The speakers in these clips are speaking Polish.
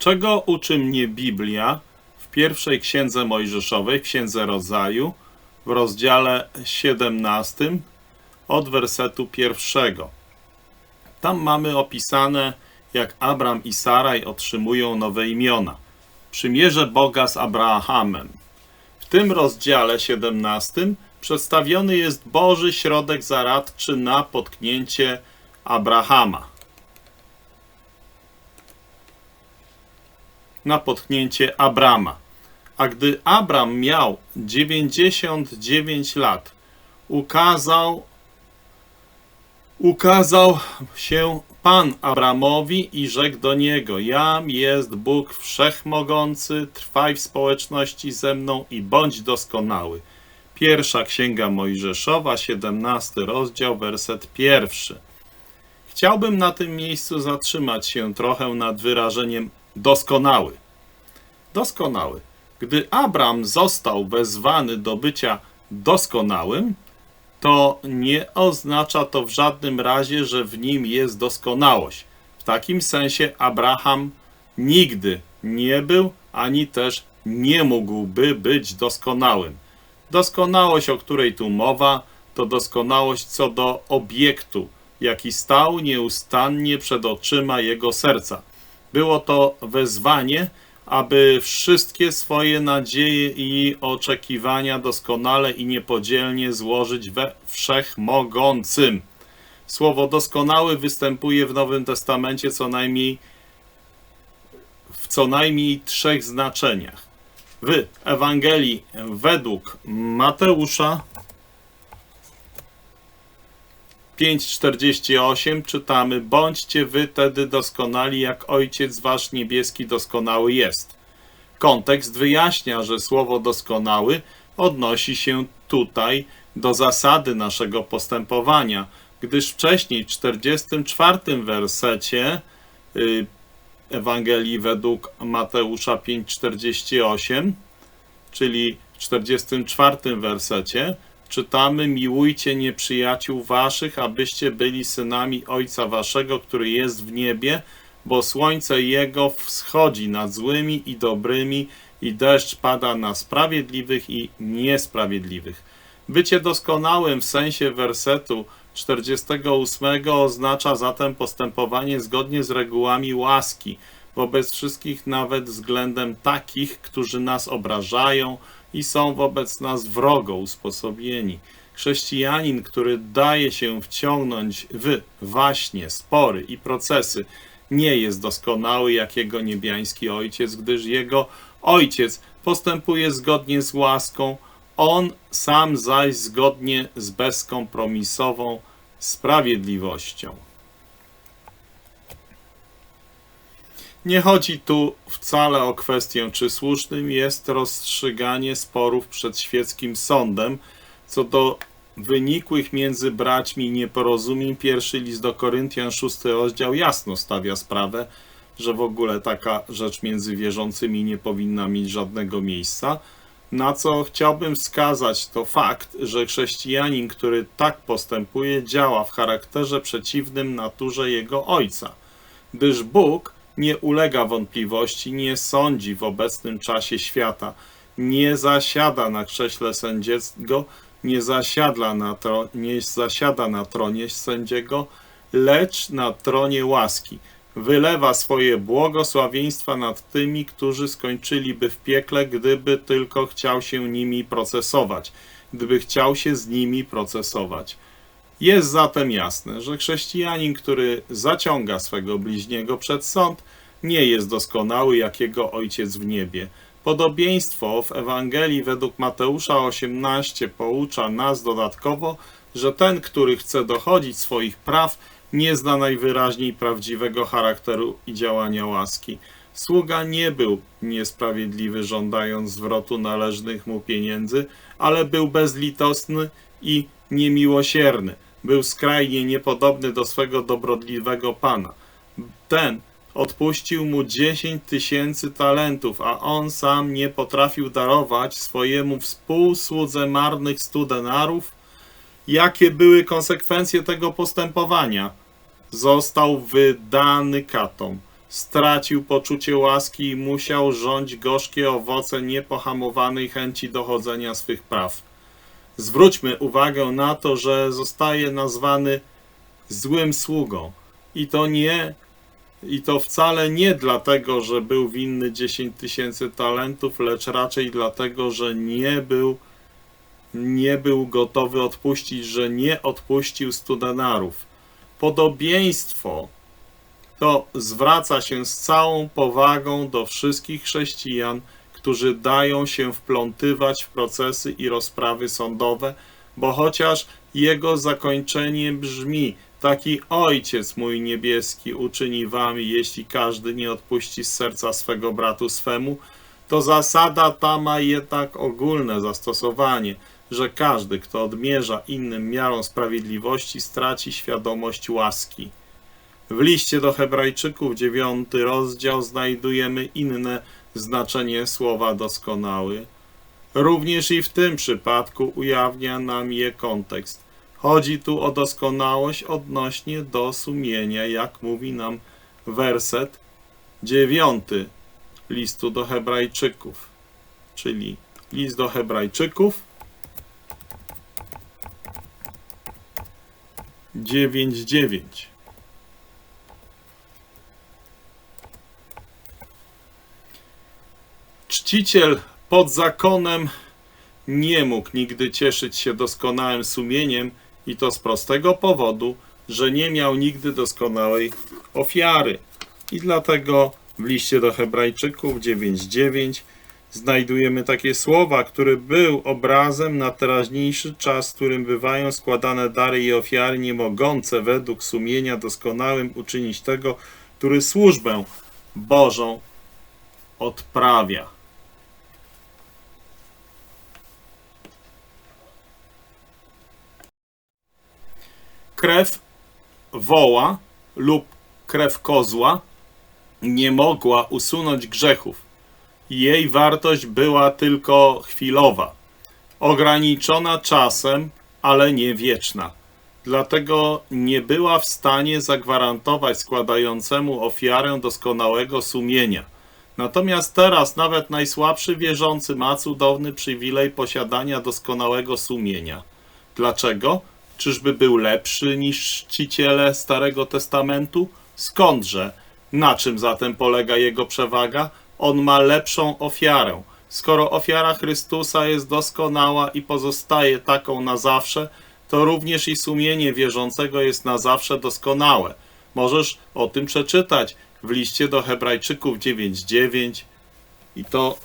Czego uczy mnie Biblia w pierwszej księdze Mojżeszowej, księdze Rodzaju, w rozdziale 17 od wersetu pierwszego. Tam mamy opisane, jak Abram i Saraj otrzymują nowe imiona. Przymierze Boga z Abrahamem. W tym rozdziale 17 przedstawiony jest Boży środek zaradczy na potknięcie Abrahama. Na potknięcie Abrama. A gdy Abram miał 99 lat, ukazał, ukazał się Pan Abramowi i rzekł do niego: Jam jest Bóg wszechmogący, trwaj w społeczności ze mną i bądź doskonały. Pierwsza Księga Mojżeszowa, 17 rozdział, werset pierwszy. Chciałbym na tym miejscu zatrzymać się trochę nad wyrażeniem doskonały. Doskonały. Gdy Abram został wezwany do bycia doskonałym, to nie oznacza to w żadnym razie, że w nim jest doskonałość. W takim sensie Abraham nigdy nie był, ani też nie mógłby być doskonałym. Doskonałość, o której tu mowa, to doskonałość co do obiektu, jaki stał nieustannie przed oczyma jego serca. Było to wezwanie, aby wszystkie swoje nadzieje i oczekiwania doskonale i niepodzielnie złożyć we wszechmogącym. Słowo doskonały występuje w Nowym Testamencie co najmniej w co najmniej trzech znaczeniach. W Ewangelii według Mateusza 5:48 czytamy: Bądźcie wy tedy doskonali, jak Ojciec wasz niebieski doskonały jest. Kontekst wyjaśnia, że słowo doskonały odnosi się tutaj do zasady naszego postępowania, gdyż wcześniej w 44 wersecie y, Ewangelii według Mateusza 5:48, czyli w 44 wersecie czytamy: Miłujcie nieprzyjaciół waszych, abyście byli synami Ojca waszego, który jest w niebie, bo słońce jego wschodzi nad złymi i dobrymi, i deszcz pada na sprawiedliwych i niesprawiedliwych. Bycie doskonałym w sensie wersetu 48 oznacza zatem postępowanie zgodnie z regułami łaski wobec wszystkich, nawet względem takich, którzy nas obrażają, i są wobec nas wrogo usposobieni. Chrześcijanin, który daje się wciągnąć w waśnie, spory i procesy, nie jest doskonały jak jego niebiański ojciec, gdyż jego ojciec postępuje zgodnie z łaską, on sam zaś zgodnie z bezkompromisową sprawiedliwością. Nie chodzi tu wcale o kwestię, czy słusznym jest rozstrzyganie sporów przed świeckim sądem co do wynikłych między braćmi nieporozumień. Pierwszy list do Koryntian, szósty rozdział jasno stawia sprawę, że w ogóle taka rzecz między wierzącymi nie powinna mieć żadnego miejsca. Na co chciałbym wskazać, to fakt, że chrześcijanin, który tak postępuje, działa w charakterze przeciwnym naturze jego ojca, gdyż Bóg nie ulega wątpliwości, nie sądzi w obecnym czasie świata, nie zasiada na krześle sędziego, nie zasiada na, nie zasiada na tronie sędziego, lecz na tronie łaski. Wylewa swoje błogosławieństwa nad tymi, którzy skończyliby w piekle, gdyby tylko chciał się nimi procesować, gdyby chciał się z nimi procesować. Jest zatem jasne, że chrześcijanin, który zaciąga swego bliźniego przed sąd, nie jest doskonały jak jego ojciec w niebie. Podobieństwo w Ewangelii według Mateusza 18 poucza nas dodatkowo, że ten, który chce dochodzić swoich praw, nie zna najwyraźniej prawdziwego charakteru i działania łaski. Sługa nie był niesprawiedliwy, żądając zwrotu należnych mu pieniędzy, ale był bezlitosny i niemiłosierny. Był skrajnie niepodobny do swego dobrodliwego pana. Ten odpuścił mu 10 tysięcy talentów, a on sam nie potrafił darować swojemu współsłudze marnych stu denarów. Jakie były konsekwencje tego postępowania? Został wydany katom. stracił poczucie łaski i musiał rządź gorzkie owoce niepohamowanej chęci dochodzenia swych praw. Zwróćmy uwagę na to, że zostaje nazwany złym sługą. I to nie, i to wcale nie dlatego, że był winny 10 tysięcy talentów, lecz raczej dlatego, że nie był, nie był gotowy odpuścić, że nie odpuścił stu denarów. Podobieństwo to zwraca się z całą powagą do wszystkich chrześcijan, którzy dają się wplątywać w procesy i rozprawy sądowe, bo chociaż jego zakończenie brzmi: Taki ojciec mój niebieski uczyni wami, jeśli każdy nie odpuści z serca swego bratu swemu, to zasada ta ma jednak ogólne zastosowanie, że każdy, kto odmierza innym miarą sprawiedliwości, straci świadomość łaski. W liście do Hebrajczyków, dziewiąty rozdział, znajdujemy inne znaczenie słowa doskonały. Również i w tym przypadku ujawnia nam je kontekst. Chodzi tu o doskonałość odnośnie do sumienia, jak mówi nam werset dziewiąty listu do Hebrajczyków, czyli list do Hebrajczyków 9:9. Czciciel pod zakonem nie mógł nigdy cieszyć się doskonałym sumieniem i to z prostego powodu, że nie miał nigdy doskonałej ofiary. I dlatego w liście do Hebrajczyków 9:9 znajdujemy takie słowa, który był obrazem na teraźniejszy czas, którym bywają składane dary i ofiary, nie mogące według sumienia doskonałym uczynić tego, który służbę Bożą odprawia. Krew woła lub krew kozła nie mogła usunąć grzechów. Jej wartość była tylko chwilowa, ograniczona czasem, ale nie wieczna. Dlatego nie była w stanie zagwarantować składającemu ofiarę doskonałego sumienia. Natomiast teraz nawet najsłabszy wierzący ma cudowny przywilej posiadania doskonałego sumienia. Dlaczego? Czyżby był lepszy niż czciciele Starego Testamentu? Skądże? Na czym zatem polega jego przewaga? On ma lepszą ofiarę. Skoro ofiara Chrystusa jest doskonała i pozostaje taką na zawsze, to również i sumienie wierzącego jest na zawsze doskonałe. Możesz o tym przeczytać w liście do Hebrajczyków 9:9 i to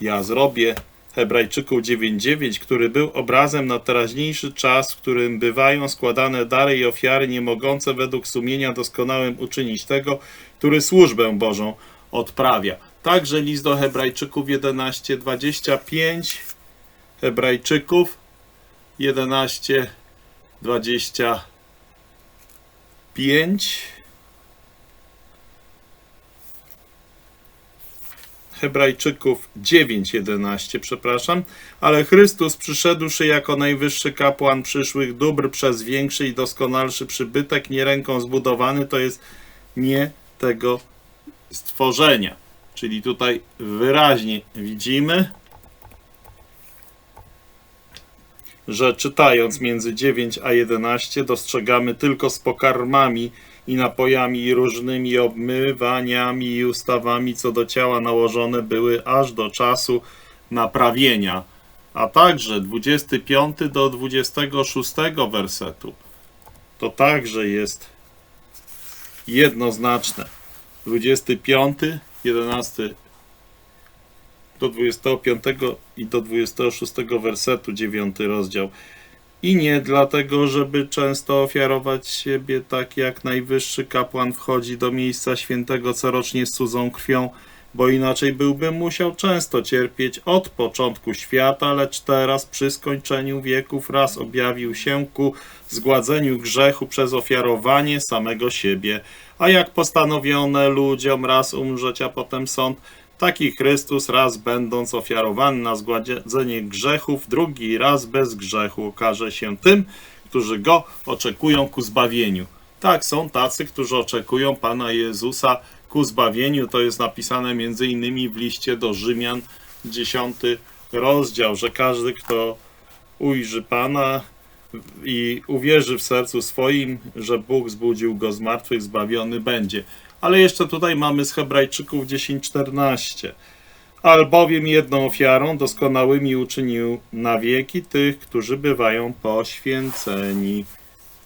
ja zrobię. Hebrajczyków 9:9, który był obrazem na teraźniejszy czas, w którym bywają składane dary i ofiary, nie mogące według sumienia doskonałym uczynić tego, który służbę Bożą odprawia. Także list do Hebrajczyków 11:25, Hebrajczyków 11:25. Hebrajczyków 9:11, przepraszam, ale Chrystus przyszedłszy jako najwyższy kapłan przyszłych dóbr przez większy i doskonalszy przybytek, nie ręką zbudowany, to jest nie tego stworzenia. Czyli tutaj wyraźnie widzimy, że czytając między 9 a 11 dostrzegamy tylko z pokarmami i napojami różnymi obmywaniami i ustawami co do ciała nałożone były aż do czasu naprawienia, a także 25 do 26 wersetu. To także jest jednoznaczne. 25, 11 do 25 i do 26 wersetu 9 rozdział. I nie dlatego, żeby często ofiarować siebie tak jak najwyższy kapłan wchodzi do miejsca świętego corocznie z cudzą krwią, bo inaczej byłby musiał często cierpieć od początku świata, lecz teraz przy skończeniu wieków raz objawił się ku zgładzeniu grzechu przez ofiarowanie samego siebie. A jak postanowione ludziom raz umrzeć, a potem sąd, Taki Chrystus raz będąc ofiarowany na zgładzenie grzechów, drugi raz bez grzechu okaże się tym, którzy go oczekują ku zbawieniu. Tak, są tacy, którzy oczekują Pana Jezusa ku zbawieniu. To jest napisane między innymi w liście do Rzymian, 10 rozdział, że każdy, kto ujrzy Pana i uwierzy w sercu swoim, że Bóg zbudził go z martwych, zbawiony będzie. Ale jeszcze tutaj mamy z Hebrajczyków 10:14. Albowiem jedną ofiarą doskonałymi uczynił na wieki tych, którzy bywają poświęceni.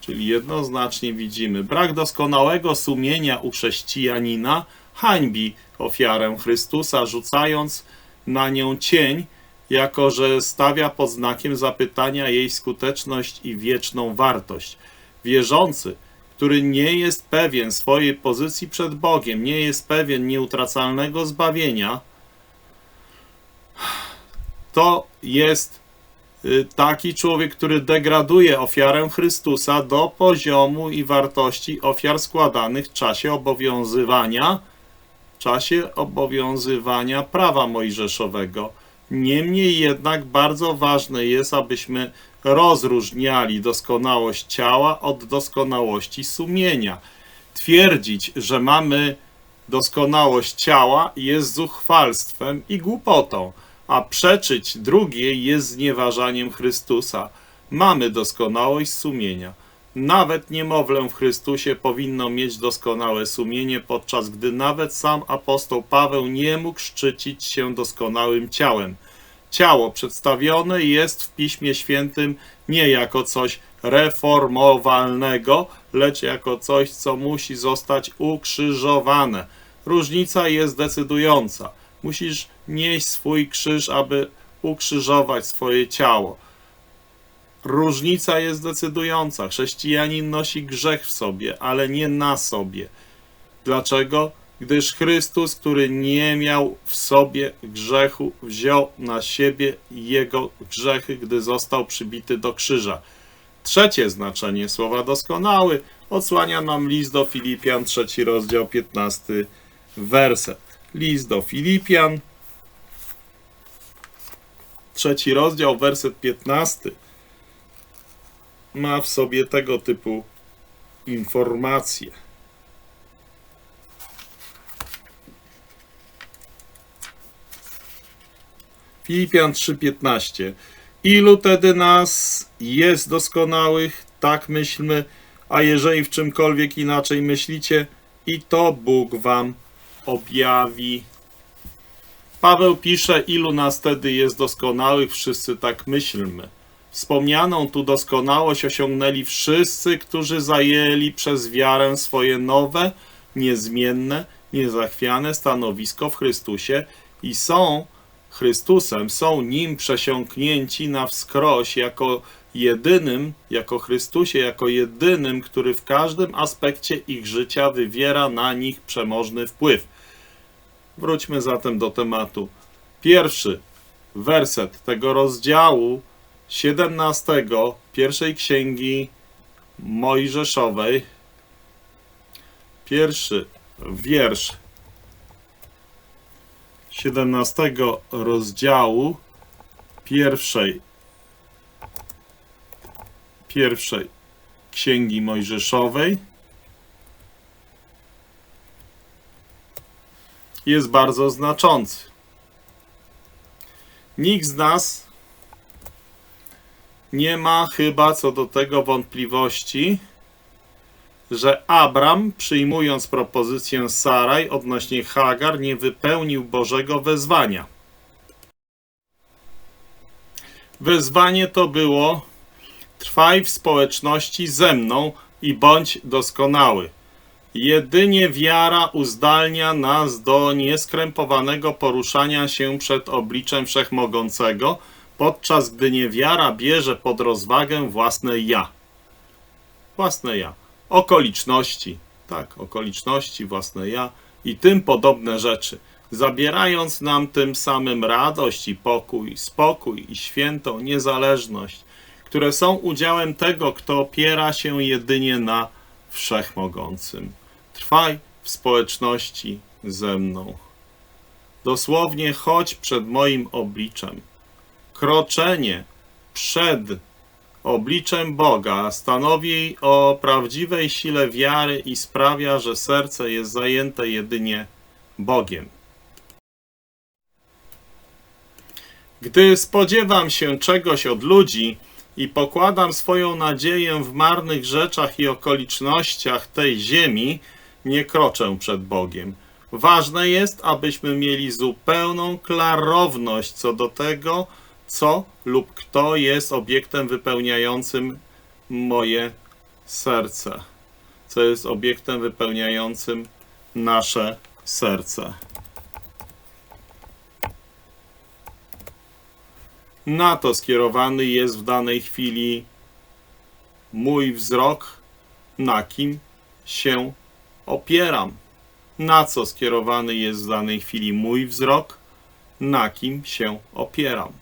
Czyli jednoznacznie widzimy, brak doskonałego sumienia u chrześcijanina hańbi ofiarę Chrystusa, rzucając na nią cień, jako że stawia pod znakiem zapytania jej skuteczność i wieczną wartość. Wierzący, który nie jest pewien swojej pozycji przed Bogiem, nie jest pewien nieutracalnego zbawienia, to jest y, taki człowiek, który degraduje ofiarę Chrystusa do poziomu i wartości ofiar składanych w czasie obowiązywania w czasie obowiązywania prawa mojżeszowego. Niemniej jednak bardzo ważne jest, abyśmy rozróżniali doskonałość ciała od doskonałości sumienia. Twierdzić, że mamy doskonałość ciała jest zuchwalstwem i głupotą, a przeczyć drugiej jest znieważaniem Chrystusa. Mamy doskonałość sumienia. Nawet niemowlę w Chrystusie powinno mieć doskonałe sumienie, podczas gdy nawet sam apostoł Paweł nie mógł szczycić się doskonałym ciałem. Ciało przedstawione jest w Piśmie Świętym nie jako coś reformowalnego, lecz jako coś, co musi zostać ukrzyżowane. Różnica jest decydująca. Musisz nieść swój krzyż, aby ukrzyżować swoje ciało. Różnica jest decydująca. Chrześcijanin nosi grzech w sobie, ale nie na sobie. Dlaczego? Gdyż Chrystus, który nie miał w sobie grzechu, wziął na siebie jego grzechy, gdy został przybity do krzyża. Trzecie znaczenie słowa doskonały odsłania nam list do Filipian, trzeci rozdział, 15 werset. List do Filipian, trzeci rozdział, werset 15 ma w sobie tego typu informacje. Filipian 3:15 Ilu tedy nas jest doskonałych, tak myślmy, a jeżeli w czymkolwiek inaczej myślicie, i to Bóg wam objawi. Paweł pisze, ilu nas tedy jest doskonałych, wszyscy tak myślmy. Wspomnianą tu doskonałość osiągnęli wszyscy, którzy zajęli przez wiarę swoje nowe, niezmienne, niezachwiane stanowisko w Chrystusie i są Chrystusem, są nim przesiąknięci na wskroś jako jedynym, jako Chrystusie, jako jedynym, który w każdym aspekcie ich życia wywiera na nich przemożny wpływ. Wróćmy zatem do tematu. Pierwszy werset tego rozdziału 17 pierwszej księgi Mojżeszowej, pierwszy wiersz 17 rozdziału pierwszej pierwszej księgi Mojżeszowej jest bardzo znaczący. Nikt z nas nie ma chyba co do tego wątpliwości, że Abram, przyjmując propozycję Saraj odnośnie Hagar, nie wypełnił Bożego wezwania. Wezwanie to było: trwaj w społeczności ze mną i bądź doskonały. Jedynie wiara uzdalnia nas do nieskrępowanego poruszania się przed obliczem Wszechmogącego, podczas gdy niewiara bierze pod rozwagę własne ja. Własne ja. Okoliczności, tak, okoliczności, własne ja i tym podobne rzeczy, zabierając nam tym samym radość i pokój, spokój i świętą niezależność, które są udziałem tego, kto opiera się jedynie na Wszechmogącym. Trwaj w społeczności ze mną. Dosłownie chodź przed moim obliczem kroczenie przed obliczem Boga, stanowi o prawdziwej sile wiary i sprawia, że serce jest zajęte jedynie Bogiem. Gdy spodziewam się czegoś od ludzi i pokładam swoją nadzieję w marnych rzeczach i okolicznościach tej ziemi, nie kroczę przed Bogiem. Ważne jest, abyśmy mieli zupełną klarowność co do tego, co lub kto jest obiektem wypełniającym moje serce, co jest obiektem wypełniającym nasze serce. Na to skierowany jest w danej chwili mój wzrok, na kim się opieram. Na co skierowany jest w danej chwili mój wzrok, na kim się opieram.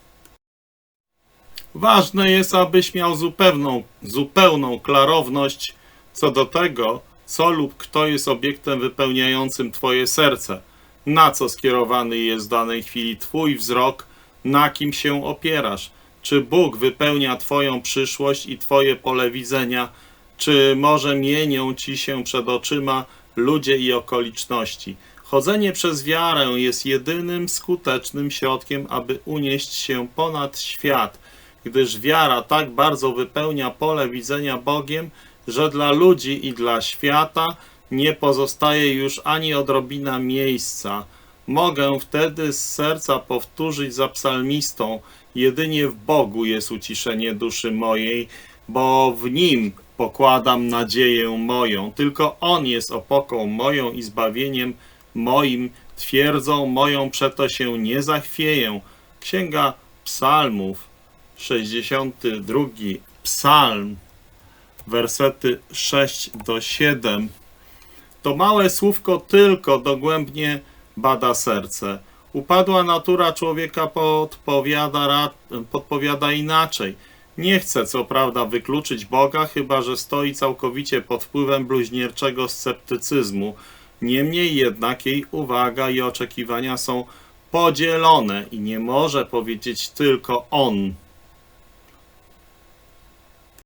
Ważne jest, abyś miał zupełną, zupełną klarowność co do tego, co lub kto jest obiektem wypełniającym Twoje serce, na co skierowany jest w danej chwili Twój wzrok, na kim się opierasz. Czy Bóg wypełnia Twoją przyszłość i Twoje pole widzenia, czy może mienią Ci się przed oczyma ludzie i okoliczności. Chodzenie przez wiarę jest jedynym skutecznym środkiem, aby unieść się ponad świat, gdyż wiara tak bardzo wypełnia pole widzenia Bogiem, że dla ludzi i dla świata nie pozostaje już ani odrobina miejsca. Mogę wtedy z serca powtórzyć za psalmistą: Jedynie w Bogu jest uciszenie duszy mojej, bo w nim pokładam nadzieję moją. Tylko On jest opoką moją i zbawieniem moim, twierdzą moją, przeto się nie zachwieję. Księga Psalmów, 62 Psalm, wersety 6 do 7. To małe słówko tylko dogłębnie bada serce. Upadła natura człowieka podpowiada, podpowiada inaczej. Nie chce co prawda wykluczyć Boga, chyba że stoi całkowicie pod wpływem bluźnierczego sceptycyzmu. Niemniej jednak jej uwaga i oczekiwania są podzielone i nie może powiedzieć tylko on.